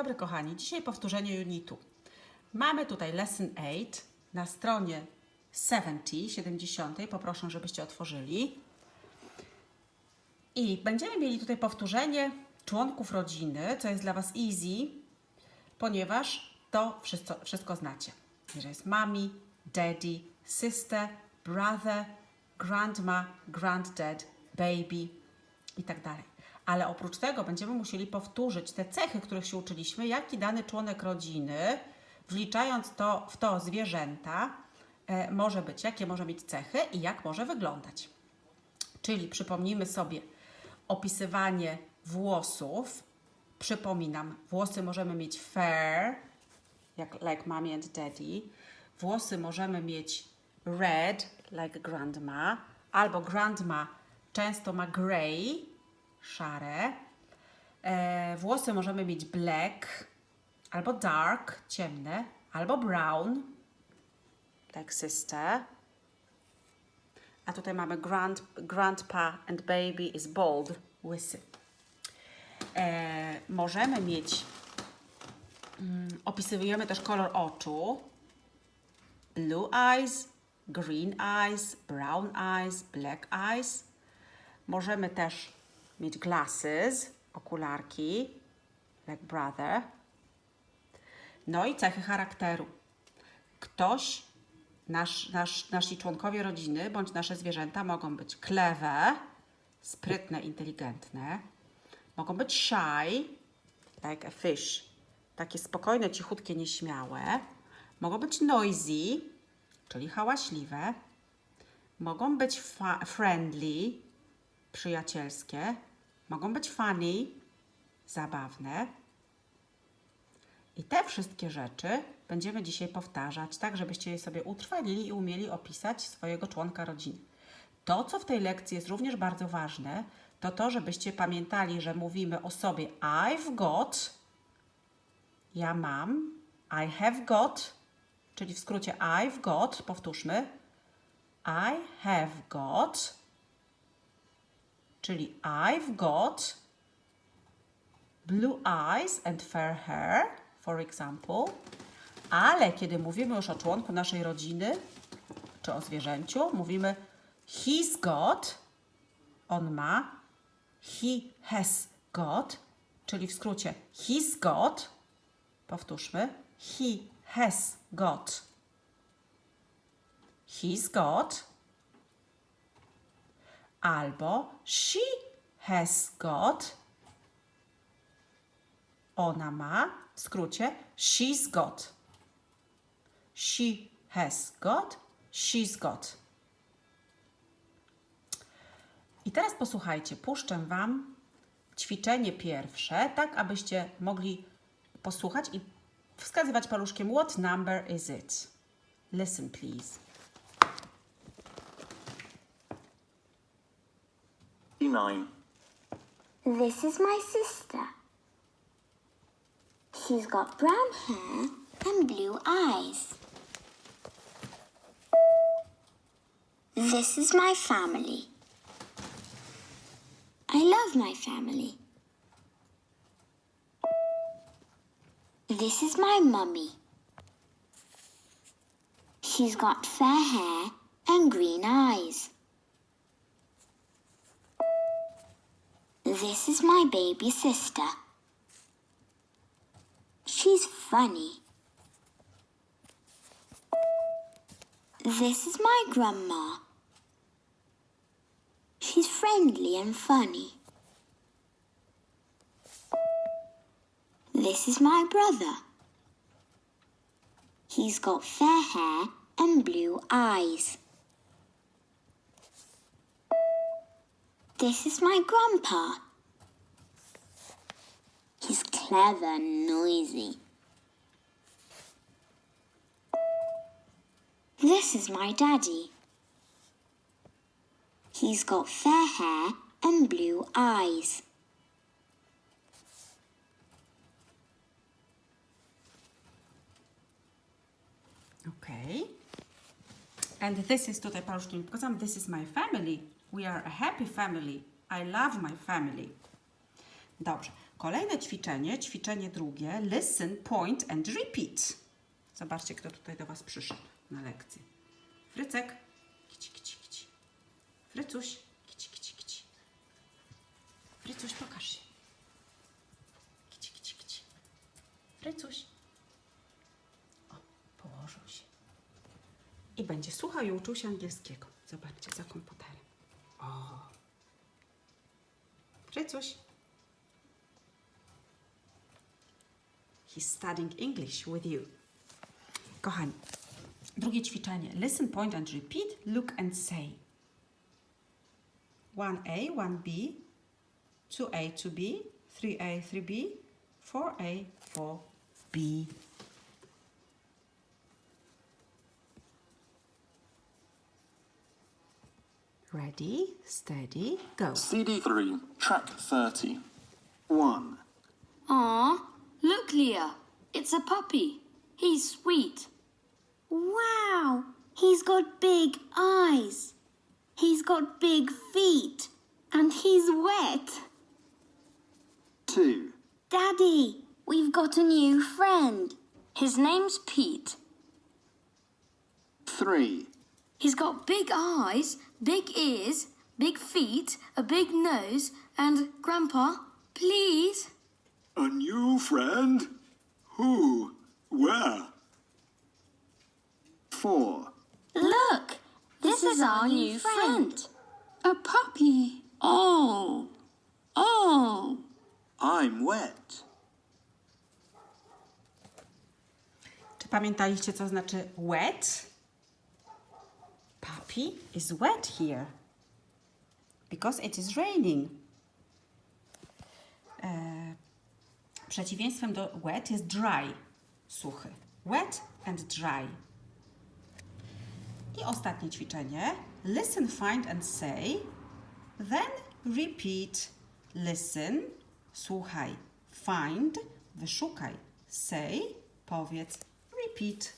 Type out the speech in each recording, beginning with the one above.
dobry kochani, dzisiaj powtórzenie unitu. Mamy tutaj lesson 8 na stronie 70, 70, poproszę, żebyście otworzyli. I będziemy mieli tutaj powtórzenie członków rodziny, co jest dla Was easy, ponieważ to wszystko, wszystko znacie. Że jest mami, daddy, sister, brother, grandma, granddad, baby i tak dalej. Ale oprócz tego będziemy musieli powtórzyć te cechy, których się uczyliśmy, jaki dany członek rodziny, wliczając to w to zwierzęta, e, może być, jakie może mieć cechy i jak może wyglądać. Czyli przypomnijmy sobie opisywanie włosów. Przypominam, włosy możemy mieć fair, jak like mommy and daddy. Włosy możemy mieć red, like grandma, albo grandma często ma grey, szare. E, włosy możemy mieć black, albo dark, ciemne, albo brown, like sister. A tutaj mamy grand, grandpa and baby is bald, łysy. E, możemy mieć, mm, też kolor oczu. Blue eyes, green eyes, brown eyes, black eyes. Możemy też mieć glasses, okularki, like brother. No i cechy charakteru. Ktoś, nasz, nasz, nasi członkowie rodziny bądź nasze zwierzęta mogą być clever, sprytne, inteligentne. Mogą być shy, like a fish, takie spokojne, cichutkie, nieśmiałe. Mogą być noisy, czyli hałaśliwe. Mogą być friendly, przyjacielskie. Mogą być funny, zabawne. I te wszystkie rzeczy będziemy dzisiaj powtarzać, tak żebyście je sobie utrwalili i umieli opisać swojego członka rodziny. To, co w tej lekcji jest również bardzo ważne, to to, żebyście pamiętali, że mówimy o sobie I've got, ja mam, I have got, czyli w skrócie I've got, powtórzmy, I have got, czyli I've got blue eyes and fair hair, for example. Ale kiedy mówimy już o członku naszej rodziny, czy o zwierzęciu, mówimy he's got, on ma, he has got, czyli w skrócie he's got, powtórzmy, he has got, he's got, albo she has got, ona ma, w skrócie she's got. She has got, she's got. I teraz posłuchajcie, puszczę Wam ćwiczenie pierwsze, tak abyście mogli posłuchać i wskazywać paluszkiem what number is it. Listen please. This is my sister. She's got brown hair and blue eyes. This is my family. I love my family. This is my mummy. She's got fair hair and green eyes. This is my baby sister. She's funny. This is my grandma. She's friendly and funny. This is my brother. He's got fair hair and blue eyes. This is my grandpa. He's clever and noisy. This is my daddy. He's got fair hair and blue eyes. Okay. And this is tutaj paluszkiem pokazam, this is my family. We are a happy family. I love my family. Dobrze. Kolejne ćwiczenie, ćwiczenie drugie. Listen, point and repeat. Zobaczcie, kto tutaj do Was przyszedł na lekcję. Frycek. Kici, kici, kici. Frycuś. Kici, kici, kici. Frycuś, pokaż się. Kici, kici, kici. Frycuś. O, położył się. I będzie słuchał i uczył się angielskiego. Zobaczcie, za komputerem. O. He's studying English with you. Kochani, drugie ćwiczenie. Listen, point and repeat. Look and say. 1A, 1B, 2A, 2B, 3A, 3B, 4A, 4B. Ready, steady, go. CD3, track 30. 1. Aw, look, Leah. It's a puppy. He's sweet. Wow, he's got big eyes. He's got big feet. And he's wet. 2. Daddy, we've got a new friend. His name's Pete. 3. He's got big eyes, big ears, big feet, a big nose, and Grandpa, please. A new friend? Who? Where? 4. Look, this, is, our new friend. A puppy. Oh. Oh. I'm wet. Czy pamiętaliście, co znaczy wet? Puppy is wet here. Because it is raining. E, przeciwieństwem do wet jest dry. Suchy. Wet and dry. I ostatnie ćwiczenie. Listen, find and say. Then repeat. Listen, słuchaj. Find, wyszukaj. Say, powiedz. Repeat.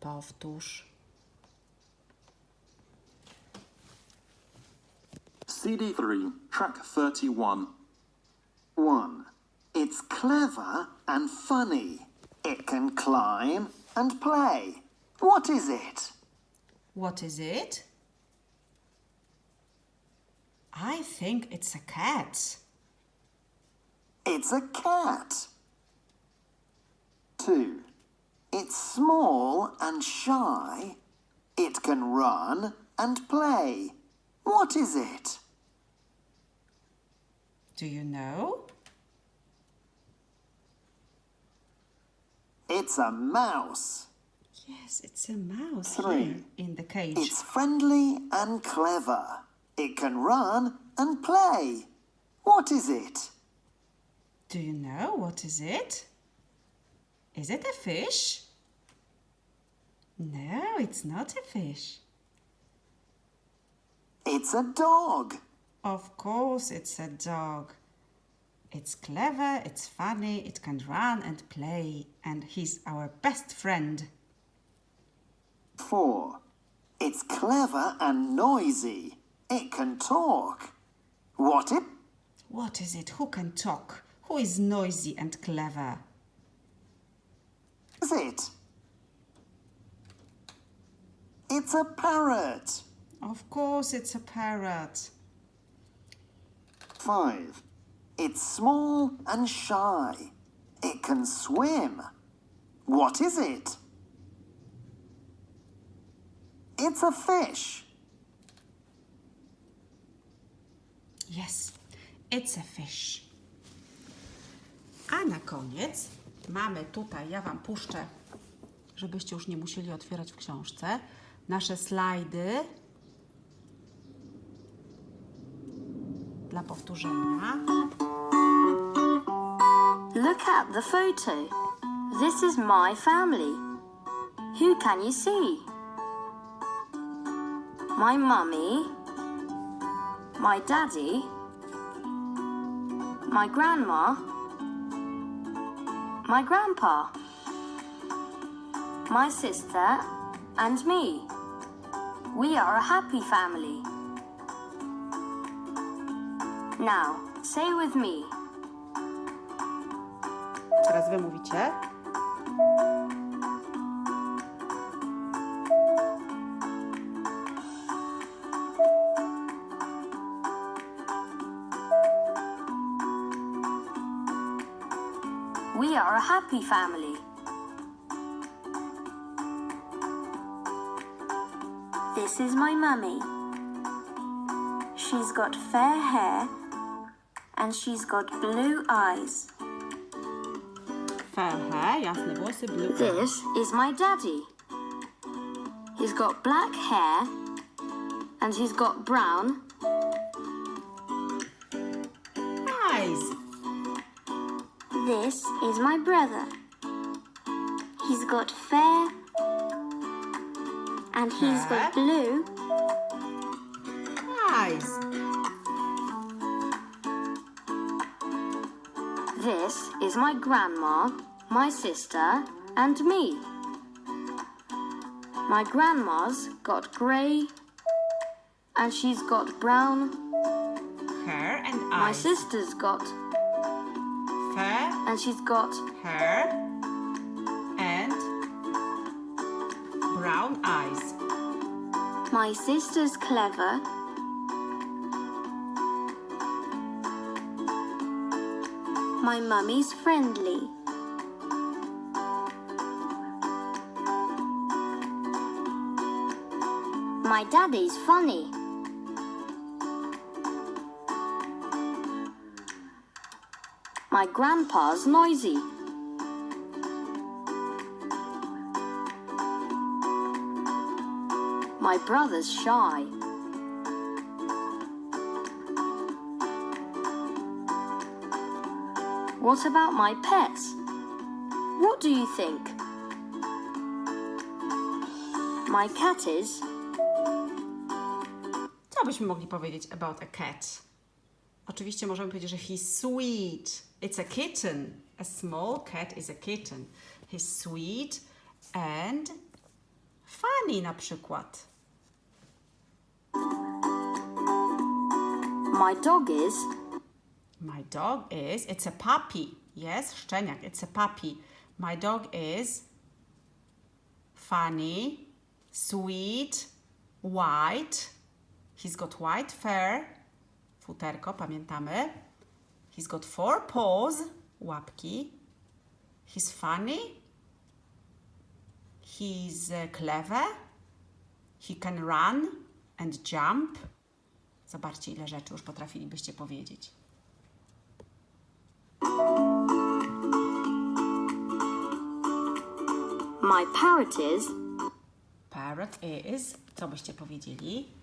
Powtórz. CD3, track 31. 1. It's clever and funny. It can climb and play. What is it? What is it? I think it's a cat. It's a cat. 2. It's small and shy. It can run and play. What is it? Do you know? It's a mouse. Yes, it's a mouse Three. here in the cage. It's friendly and clever. It can run and play. What is it? Do you know what is it? Is it a fish? No, it's not a fish. It's a dog. Of course, it's a dog. It's clever, it's funny, it can run and play, and he's our best friend. 4. It's clever and noisy. It can talk. What it What is it? Who can talk? Who is noisy and clever? is it? It's a parrot. Of course, it's a parrot. 5. It's small and shy. It can swim. What is it? It's a fish. Yes, it's a fish. A na koniec mamy tutaj, ja Wam puszczę, żebyście już nie musieli otwierać w książce, nasze slajdy dla powtórzenia. Look at the photo. This is my family. Who can you see? My mummy, my daddy, my grandma, my grandpa, my sister, and me. We are a happy family. Now, Say with me. Teraz wy mówicie. We are a happy family. This is my mummy. She's got fair hair and she's got blue eyes. Fair hair, jasne włosy, blue. This is my daddy. He's got black hair and he's got brown. Eyes. This is my brother. He's got fair and he's got blue Eyes. Is my grandma, my sister, and me. My grandma's got grey and she's got brown. Hair and eyes. My sister's got Fair and she's got hair and brown eyes. My sister's clever. My mummy's friendly. My daddy's funny. my grandpa's noisy. My brother's shy. What about my pets? What do you think? My cat is. Co byśmy mogli powiedzieć about a cat? Oczywiście możemy powiedzieć, że he's sweet. It's a kitten. A small cat is a kitten. He's sweet and funny na przykład. My dog is. My dog is, it's a puppy. Yes, szczeniak, it's a puppy. My dog is funny, sweet, white. He's got white fur. Futerko, pamiętamy. He's got four paws, łapki. He's funny. He's uh, clever. He can run and jump. Zobaczcie, ile rzeczy już potrafilibyście powiedzieć. My parrot is. Parrot is, co byście powiedzieli?